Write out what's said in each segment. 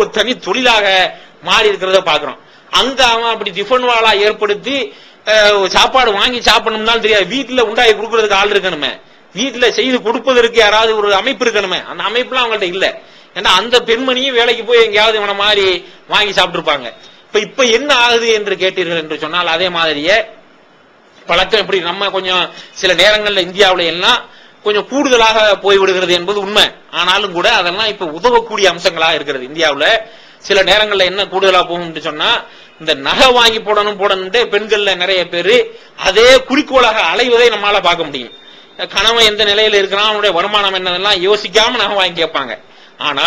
ஒரு தனி தொழிலாக மாறி இருக்கிறத பாக்குறோம் அங்க அவன் அப்படி டிஃபன் வாலா ஏற்படுத்தி சாப்பாடு வாங்கி சாப்பிடணும்னாலும் தெரியாது. வீட்டுல உண்டாகி கொடுக்கறதுக்கு ஆள் இருக்கணுமே. வீட்டுல செய்து கொடுப்பதற்கு யாராவது ஒரு அமைப்பு இருக்கணுமே. அந்த அமைப்புலாம் அவங்கள்ட்ட இல்ல. ஏன்னா அந்த பெண்மணியும் வேலைக்கு போய் எங்கேயாவது இவனை மாதிரி வாங்கி சாப்பிட்டுருப்பாங்க. இப்ப இப்ப என்ன ஆகுது என்று கேட்டீர்கள் என்று சொன்னால் அதே மாதிரியே பழக்கம் இப்படி நம்ம கொஞ்சம் சில நேரங்கள்ல இந்தியாவுல எல்லாம் கொஞ்சம் கூடுதலாக போய்விடுகிறது என்பது உண்மை. ஆனாலும் கூட அதெல்லாம் இப்ப உதவக்கூடிய அம்சங்களா இருக்கிறது. இந்தியாவில் சில நேரங்கள்ல என்ன கூடுதலா போகும்னு சொன்னா இந்த நகை வாங்கி போடணும் போடணும்ட்டு பெண்கள்ல நிறைய பேரு அதே குறிக்கோளாக அலைவதை நம்மளால பார்க்க முடியும். கணவன் எந்த நிலையில இருக்கிறான் அவனுடைய வருமானம் என்னதெல்லாம் யோசிக்காம நகை வாங்கி கேட்பாங்க. ஆனா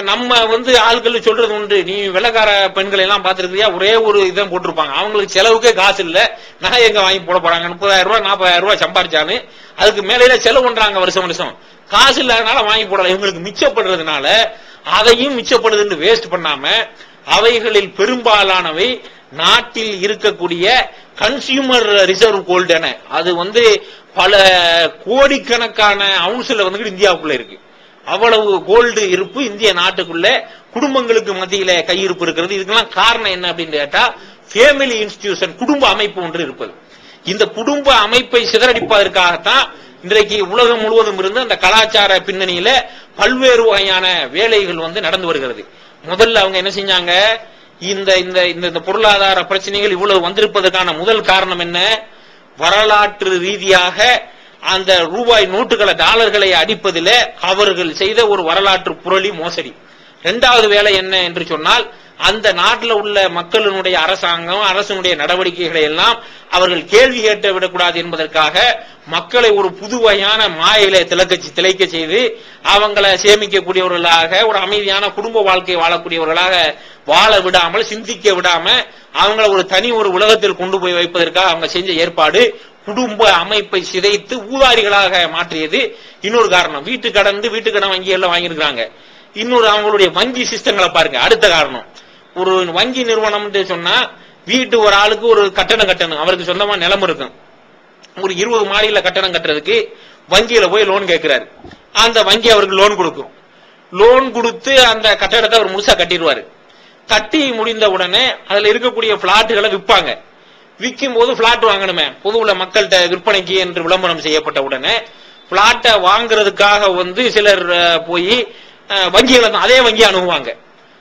நம்ம வந்து ஆட்கள் சொல்றது உண்டு. நீ வெள்ளக்கார பெண்களை எல்லாம் பாத்துருக்கியா ஒரே ஒரு இதான் போட்டிருப்பாங்க. அவங்களுக்கு செலவுக்கே காசு இல்ல. நகை எங்க வாங்கி போட போறாங்க? முப்பதாயிரம் ரூபாய் நாற்பதாயிரம் ரூபாய் சம்பாரிச்சான்னு. அதுக்கு மேலே செலவு பண்றாங்க வருஷம் வருஷம். காசு இல்லாதனால வாங்கி போடலாம் இவங்களுக்கு மிச்சப்படுறதுனால அதையும் மிச்சப்படுதுன்னு வேஸ்ட் பண்ணாம அவைகளில் பெரும்பாலானவை நாட்டில் இருக்கக்கூடிய கன்சியூமர் ரிசர்வ் கோல்டு என. அது வந்து பல கோடிக்கணக்கான அவுன்ஸ்ல வந்துட்டு இந்தியாவுக்குள்ள இருக்கு. அவ்வளவு கோல்டு இருப்பு இந்திய நாட்டுக்குள்ள குடும்பங்களுக்கு மத்தியில கையிருப்பு இருக்கிறது. இதுக்கெல்லாம் காரணம் என்ன அப்படின்னு கேட்டா ஃபேமிலி இன்ஸ்டிடியூஷன் குடும்ப அமைப்பு ஒன்று இருப்பது. இந்த குடும்ப அமைப்பை சிதறடிப்பதற்காகத்தான் இன்றைக்கு உலகம் முழுவதும் இருந்து அந்த கலாச்சார பின்னணியில பல்வேறு வகையான வேலைகள் வந்து நடந்து வருகிறது. முதல்ல அவங்க என்ன செஞ்சாங்க? இந்த இந்த இந்த இந்த பொருளாதார பிரச்சனைகள் இவ்வளவு வந்திருப்பதற்கான முதல் காரணம் என்ன? வரலாற்று ரீதியாக அந்த ரூபாய் நோட்டுகளை டாலர்களை அடிப்பதில் அவர்கள் செய்த ஒரு வரலாற்று புரளி மோசடி. இரண்டாவது வேலை என்ன என்று சொன்னால் அந்த நாட்டில் உள்ள மக்களினுடைய அரசாங்கம் அரசனுடைய நடவடிக்கைகளை எல்லாம் அவர்கள் கேள்வி கேட்டு விடக்கூடாது என்பதற்காக மக்களை ஒரு புது வகையான மாயில திளக்க திளைக்க செய்து அவங்களை சேமிக்கக்கூடியவர்களாக ஒரு அமைதியான குடும்ப வாழ்க்கை வாழக்கூடியவர்களாக வாழ விடாமல் சிந்திக்க விடாம அவங்கள ஒரு தனி ஒரு உலகத்தில் கொண்டு போய் வைப்பதற்காக அவங்க செஞ்ச ஏற்பாடு குடும்ப அமைப்பை சிதைத்து ஊதாரிகளாக மாற்றியது இன்னொரு காரணம். வீட்டு கடந்து வீட்டு கடன் வங்கிகள்ல வாங்கியிருக்கிறாங்க. இன்னொரு அவங்களுடைய வங்கி சிஸ்டங்களை பாருங்க. அடுத்த காரணம். ஒரு வங்கி நிறுவனம்னு சொன்னா வீட்டு ஒரு ஆளுக்கு ஒரு கட்டணம் கட்டணும். அவருக்கு சொந்தமா நிலம் இருக்கும். ஒரு இருபது மாடியில கட்டணம் கட்டுறதுக்கு வங்கியில போய் லோன் கேட்கிறாரு. அந்த வங்கி அவருக்கு லோன் கொடுக்கும். லோன் கொடுத்து அந்த கட்டடத்தை அவர் முழுசா கட்டிடுவாரு. கட்டி முடிந்த உடனே அதுல இருக்கக்கூடிய பிளாட்டுகளை விற்பாங்க. விற்கும் போது பிளாட் வாங்கணுமே. பொதுவுல மக்கள்கிட்ட விற்பனைக்கு என்று விளம்பரம் செய்யப்பட்ட உடனே பிளாட்டை வாங்குறதுக்காக வந்து சிலர் போய் அஹ், வங்கிகளை தான் அதே வங்கி அணுகுவாங்க.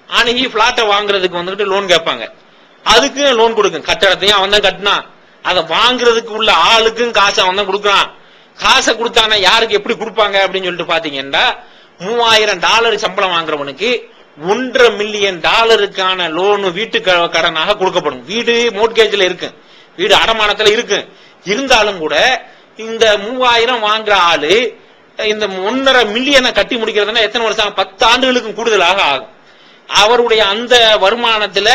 அணுகி பிளாட்டை வாங்குறதுக்கு வந்துட்டு லோன் கேட்பாங்க. அதுக்கு லோன் கொடுக்கும். கட்டடத்தையும் அவன் தான் கட்டினான். அதை வாங்குறதுக்கு உள்ள ஆளுக்கும் காசு அவன் தான் கொடுக்குறான். காசை கொடுத்தானா யாருக்கு எப்படி கொடுப்பாங்க அப்படின்னு சொல்லிட்டு பாத்தீங்கன்னா மூவாயிரம் டாலர் சம்பளம் வாங்குறவனுக்கு ஒன்றரை மில்லியன் டாலருக்கான லோனு வீட்டு க- கடனாக கொடுக்கப்படும். வீடு மோட்கேஜ்ல இருக்கு. வீடு அடமானத்துல இருக்கு. இருந்தாலும் கூட இந்த மூவாயிரம் வாங்குற ஆளு இந்த ஒன்றரை மில்லியனை கட்டி முடிக்கிறதுனா எத்தனை வருஷம் பத்து ஆண்டுகளுக்கும் கூடுதலாக ஆகும். அவருடைய அந்த வருமானத்துல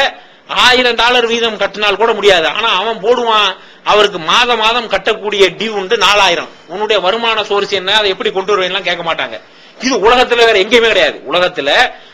ஆயிரம் டாலர் வீதம் கட்டினால் கூட முடியாது. ஆனா அவன் போடுவான். அவருக்கு மாத மாதம் கட்டக்கூடிய டியூ உண்டு நாலாயிரம். உன்னுடைய வருமான சோர்ஸ் என்ன? அதை எப்படி கொண்டு வருவேன்லாம் கேட்க மாட்டாங்க. இது உலகத்துல வேற எங்கேயுமே கிடையாது. உலகத்துல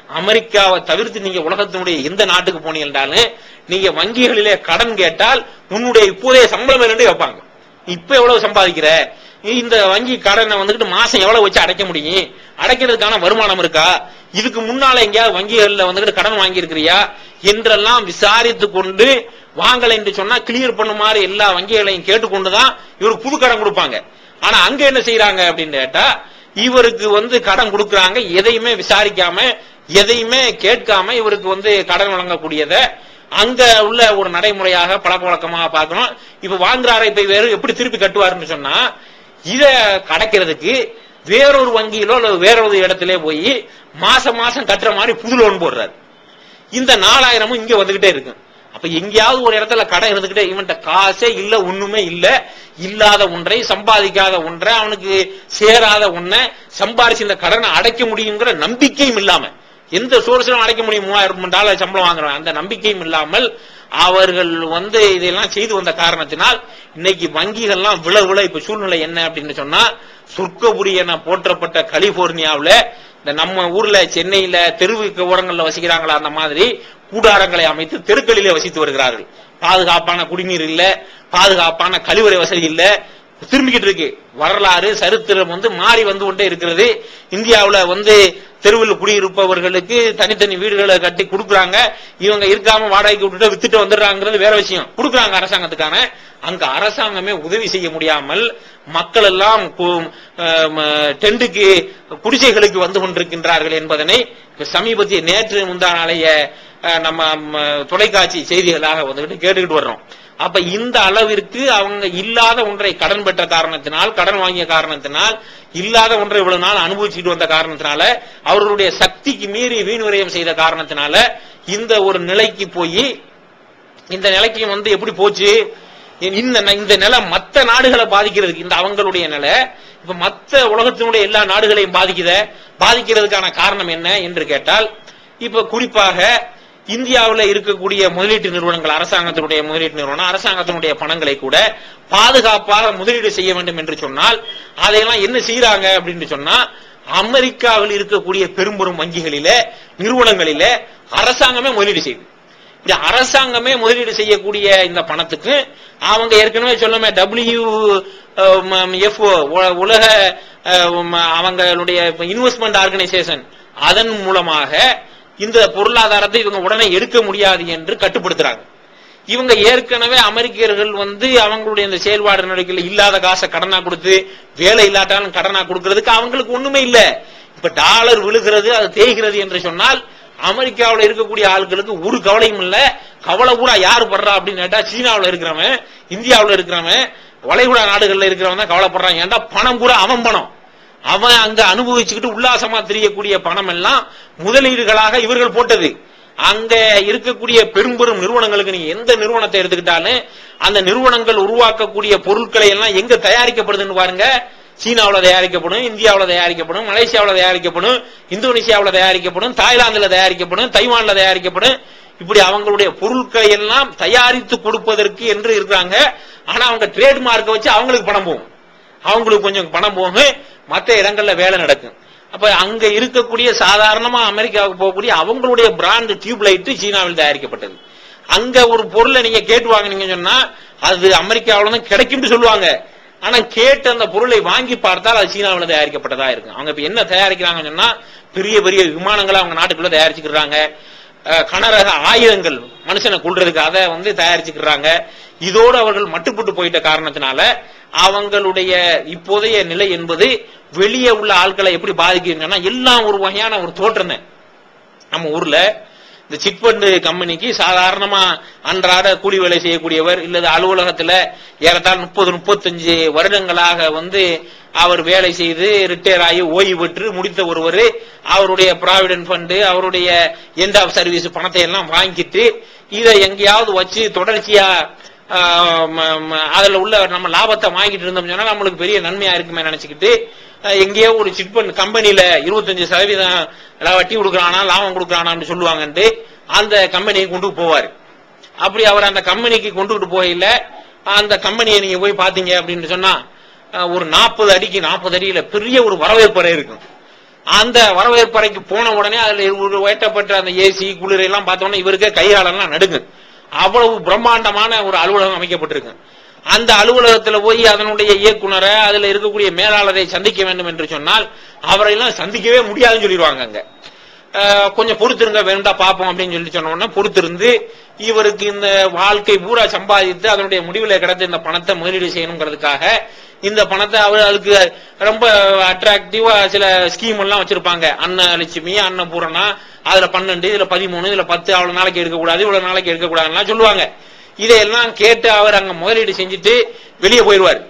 அமெரிக்காவை தவிர்த்து நீங்க உலகத்தினுடைய எந்த நாட்டுக்கு போனீங்கன்னாலும் நீங்க வங்கிகளிலே கடன் கேட்டால் உன்னுடைய இப்போதைய சம்பளம் என்னன்னு கேட்பாங்க. இப்ப எவ்வளவு சம்பாதிக்கிற? நீ இந்த வங்கி கடனை வந்துட்டு மாசம் எவ்வளவு வச்சு அடைக்க முடியும்? அடைக்கிறதுக்கான வருமானம் இருக்கா? இதுக்கு முன்னால எங்கேயாவது வங்கிகள்ல வந்துட்டு கடன் வாங்கி இருக்கிறியா என்றெல்லாம் விசாரித்து கொண்டு வாங்கலை என்று சொன்னா கிளியர் பண்ணுமாறு எல்லா வங்கிகளையும் கேட்டுக்கொண்டுதான் இவருக்கு புது கடன் கொடுப்பாங்க. ஆனா அங்க என்ன செய்யறாங்க அப்படின்னு கேட்டா இவருக்கு வந்து கடன் கொடுக்கறாங்க எதையுமே விசாரிக்காம எதையுமே கேட்காம இவருக்கு வந்து கடன் வழங்கக்கூடியத அங்க உள்ள ஒரு நடைமுறையாக பழக்க வழக்கமாக பார்க்கணும். இப்ப வாங்குறாரு இப்ப வேறு எப்படி திருப்பி கட்டுவாருன்னு சொன்னா இத கடக்கிறதுக்கு வேறொரு வங்கியிலோ அல்லது வேறொரு இடத்திலே போய் மாசம் மாசம் கட்டுற மாதிரி புது லோன் போடுறாரு. இந்த நாலாயிரமும் இங்க வந்துகிட்டே இருக்கு. அப்ப எங்கேயாவது ஒரு இடத்துல கடை இருந்துகிட்டே இவன்ட்ட காசே இல்ல ஒண்ணுமே இல்ல. இல்லாத ஒன்றை சம்பாதிக்காத ஒன்றை அவனுக்கு சேராத ஒன்றை சம்பாரிச்சு இந்த கடனை அடைக்க முடியுங்கிற நம்பிக்கையும் இல்லாம எந்த சோர்ஸ்லும் அடைக்க முடியும் மூவாயிரம் டாலர் சம்பளம் வாங்குறவன். அந்த நம்பிக்கையும் இல்லாமல் அவர்கள் வந்து இதெல்லாம் செய்து வந்த காரணத்தினால் இன்னைக்கு வங்கிகள்லாம் விழ விழ இப்ப சூழ்நிலை என்ன அப்படின்னு சொன்னா சொர்க்கபுரி என போற்றப்பட்ட கலிபோர்னியாவில் இந்த நம்ம ஊர்ல சென்னையில தெருவுக்கு ஓரங்கள்ல வசிக்கிறாங்களா அந்த மாதிரி கூடாரங்களை அமைத்து தெருக்களிலே வசித்து வருகிறார்கள். பாதுகாப்பான குடிநீர் இல்ல பாதுகாப்பான கழிவறை வசதி இல்ல. திரும்பிக்கிட்டு இருக்கு. வரலாறு சரித்திரம் வந்து மாறி வந்து கொண்டே இருக்கிறது. இந்தியாவில் வந்து தெருவில் குடியிருப்பவர்களுக்கு தனித்தனி வீடுகளை கட்டி கொடுக்குறாங்க. இவங்க இருக்காம வாடகைக்கு விட்டுட்டு வித்துட்டு வந்துடுறாங்கிறது வேற விஷயம். கொடுக்குறாங்க அரசாங்கத்துக்கான. அங்க அரசாங்கமே உதவி செய்ய முடியாமல் மக்கள் எல்லாம் டெண்டுக்கு குடிசைகளுக்கு வந்து கொண்டிருக்கின்றார்கள் என்பதனை சமீபத்திய நேற்று முந்தா நாளைய நம்ம தொலைக்காட்சி செய்திகளாக வந்துகிட்டு கேட்டுக்கிட்டு வர்றோம். அப்ப இந்த அளவிற்கு அவங்க இல்லாத ஒன்றை கடன் பெற்ற காரணத்தினால் கடன் வாங்கிய காரணத்தினால் இல்லாத ஒன்றை இவ்வளவு நாள் அனுபவிச்சுட்டு வந்த காரணத்தினால அவர்களுடைய சக்திக்கு மீறி வீண் விரயம் செய்த காரணத்தினால இந்த ஒரு நிலைக்கு போய் இந்த நிலைக்கு வந்து எப்படி போச்சு? இந்த இந்த நிலை மத்த நாடுகளை பாதிக்கிறதுக்கு இந்த அவங்களுடைய நிலை இப்ப மத்த உலகத்தினுடைய எல்லா நாடுகளையும் பாதிக்குத பாதிக்கிறதுக்கான காரணம் என்ன என்று கேட்டால் இப்ப குறிப்பாக இந்தியாவில் இருக்கக்கூடிய முதலீட்டு நிறுவனங்கள் அரசாங்கத்தினுடைய முதலீட்டு நிறுவனம் அரசாங்கத்தினுடைய பணங்களை கூட பாதுகாப்பாக முதலீடு செய்ய வேண்டும் என்று சொன்னால் அதையெல்லாம் என்ன செய்யறாங்க அப்படின்னு சொன்னா அமெரிக்காவில் இருக்கக்கூடிய பெரும்பெரும் வங்கிகளில நிறுவனங்களில அரசாங்கமே முதலீடு செய்யுது. இந்த அரசாங்கமே முதலீடு செய்யக்கூடிய இந்த பணத்துக்கு அவங்க ஏற்கனவே சொல்லுமே டபிள்யூ எஃப்ஓ உலக அவங்களுடைய இன்வெஸ்ட்மெண்ட் ஆர்கனைசேஷன் அதன் மூலமாக இந்த பொருளாதாரத்தை இவங்க உடனே எடுக்க முடியாது என்று கட்டுப்படுத்துறாங்க. இவங்க ஏற்கனவே அமெரிக்கர்கள் வந்து அவங்களுடைய இந்த செயல்பாடு நடக்கையில் இல்லாத காசை கடனா கொடுத்து வேலை இல்லாட்டாலும் கடனா கொடுக்கறதுக்கு அவங்களுக்கு ஒண்ணுமே இல்ல. இப்ப டாலர் விழுகிறது அது தேய்கிறது என்று சொன்னால் அமெரிக்காவில் இருக்கக்கூடிய ஆட்களுக்கு ஒரு கவலையும் இல்ல. கவலை கூட யாரு படுறா அப்படின்னு கேட்டா சீனாவில் இருக்கிறவன் இந்தியாவில் இருக்கிறவன் வளைகுடா நாடுகள்ல இருக்கிறவன் தான் கவலைப்படுறான். ஏன்டா பணம் பூரா அவன் பணம். அவன் அங்க அனுபவிச்சுக்கிட்டு உல்லாசமா தெரியக்கூடிய பணம் எல்லாம் முதலீடுகளாக இவர்கள் போட்டது. அங்க இருக்கக்கூடிய பெரும்பெரும் நிறுவனங்களுக்கு நீங்க எந்த நிறுவனத்தை எடுத்துக்கிட்டாலும் அந்த நிறுவனங்கள் உருவாக்கக்கூடிய பொருட்களை எல்லாம் எங்க தயாரிக்கப்படுதுன்னு பாருங்க. சீனாவில் தயாரிக்கப்படும் இந்தியாவில் தயாரிக்கப்படும் மலேசியாவில் தயாரிக்கப்படும் இந்தோனேஷியாவில் தயாரிக்கப்படும் தாய்லாந்தில் தயாரிக்கப்படும் தைவானில் தயாரிக்கப்படும். இப்படி அவங்களுடைய பொருட்களை எல்லாம் தயாரித்து கொடுப்பதற்கு என்று இருக்கிறாங்க. ஆனா அவங்க ட்ரேட் மார்க்கை வச்சு அவங்களுக்கு பணம் போகும். அவங்களுக்கு கொஞ்சம் பணம் போகும். மற்ற இடங்கள்ல வேலை நடக்கும். அப்ப அங்க இருக்கக்கூடிய சாதாரணமா அமெரிக்காவுக்கு போகக்கூடிய அவங்களுடைய பிராண்ட் டியூப் லைட் சீனாவில் தயாரிக்கப்பட்டது. அங்க ஒரு பொருளை நீங்க கேட்டு வாங்குனீங்க சொன்னா அது அமெரிக்காவில தான் கிடைக்கும்னு சொல்லுவாங்க. ஆனா கேட்டு அந்த பொருளை வாங்கி பார்த்தால் அது சீனாவில் தயாரிக்கப்பட்டதா இருக்கும். அவங்க இப்ப என்ன தயாரிக்கிறாங்கன்னு சொன்னா பெரிய பெரிய விமானங்களை அவங்க நாட்டுக்குள்ள தயாரிச்சுக்கிறாங்க. கனரக ஆயுதங்கள் மனுஷனை கொள்றதுக்கு அதை வந்து தயாரிச்சுக்கிறாங்க. இதோடு அவர்கள் மட்டுப்பட்டு போயிட்ட காரணத்தினால அவங்களுடைய இப்போதைய நிலை என்பது வெளியே உள்ள ஆட்களை எப்படி பாதிக்குதுன்னா எல்லாம் ஒரு வகையான ஒரு தோற்றம். தான் நம்ம ஊர்ல இந்த சிட் ஃபண்ட் கம்பெனிக்கு சாதாரணமா அன்றாட கூலி வேலை செய்யக்கூடியவர் இல்லது அலுவலகத்துல ஏறத்தாழ முப்பது முப்பத்தஞ்சு வருடங்களாக வந்து அவர் வேலை செய்து ரிட்டையர் ஆகி ஓய்வு பெற்று முடித்த ஒருவர் அவருடைய ப்ராவிடன்ட் ஃபண்டு அவருடைய எண்ட் ஆஃப் சர்வீஸ் பணத்தை எல்லாம் வாங்கிட்டு இதை எங்கேயாவது வச்சு தொடர்ச்சியா அதில் உள்ள நம்ம லாபத்தை வாங்கிட்டு இருந்தோம் சொன்னால் நம்மளுக்கு பெரிய நன்மையா இருக்குமே நினைச்சுக்கிட்டு எங்கேயோ ஒரு சிட் ஃபண்ட் கம்பெனியில் இருபத்தஞ்சு சதவீதம் வட்டி கொடுக்குறானா லாபம் கொடுக்குறானான்னு சொல்லுவாங்கன்ட்டு அந்த கம்பெனியை கொண்டு போவார். அப்படி அவர் அந்த கம்பெனிக்கு கொண்டுகிட்டு போகையில அந்த கம்பெனியை நீங்க போய் பார்த்தீங்க அப்படின்னு சொன்னா ஒரு நாற்பது அடிக்கு நாற்பது அடியில பெரிய ஒரு வரவேற்பறை இருக்கும். அந்த வரவேற்பறைக்கு போன உடனே அதுல ஒரு உயர்த்தப்பட்ட அந்த ஏசி குளிர் எல்லாம் பார்த்த உடனே இவருக்கே கைகாலெல்லாம் நடுங்கு அவ்வளவு பிரம்மாண்டமான ஒரு அலுவலகம் அமைக்கப்பட்டிருக்கு. அந்த அலுவலகத்துல போய் அதனுடைய இயக்குனரை அதுல இருக்கக்கூடிய மேலாளரை சந்திக்க வேண்டும் என்று சொன்னால் அவரையெல்லாம் சந்திக்கவே முடியாதுன்னு சொல்லிடுவாங்க அங்க. கொஞ்சம் பொறுத்திருங்க வேண்டா பார்ப்போம் அப்படின்னு சொல்லி சொன்ன பொறுத்திருந்து இவருக்கு இந்த வாழ்க்கை பூரா சம்பாதித்து அதனுடைய முடிவில் கிடைத்த இந்த பணத்தை முதலீடு செய்யணுங்கிறதுக்காக இந்த பணத்தை அவர் அதுக்கு ரொம்ப அட்ராக்டிவா சில ஸ்கீம் எல்லாம் வச்சிருப்பாங்க. அன்னலட்சுமி அன்னபூரணா அதுல பன்னெண்டு இதுல பதிமூணு இதுல பத்து அவ்வளவு நாளைக்கு எடுக்கக்கூடாது இவ்வளவு நாளைக்கு எடுக்கக்கூடாதுன்னா சொல்லுவாங்க. இதையெல்லாம் கேட்டு அவர் அங்க முதலீடு செஞ்சுட்டு வெளியே போயிடுவார்.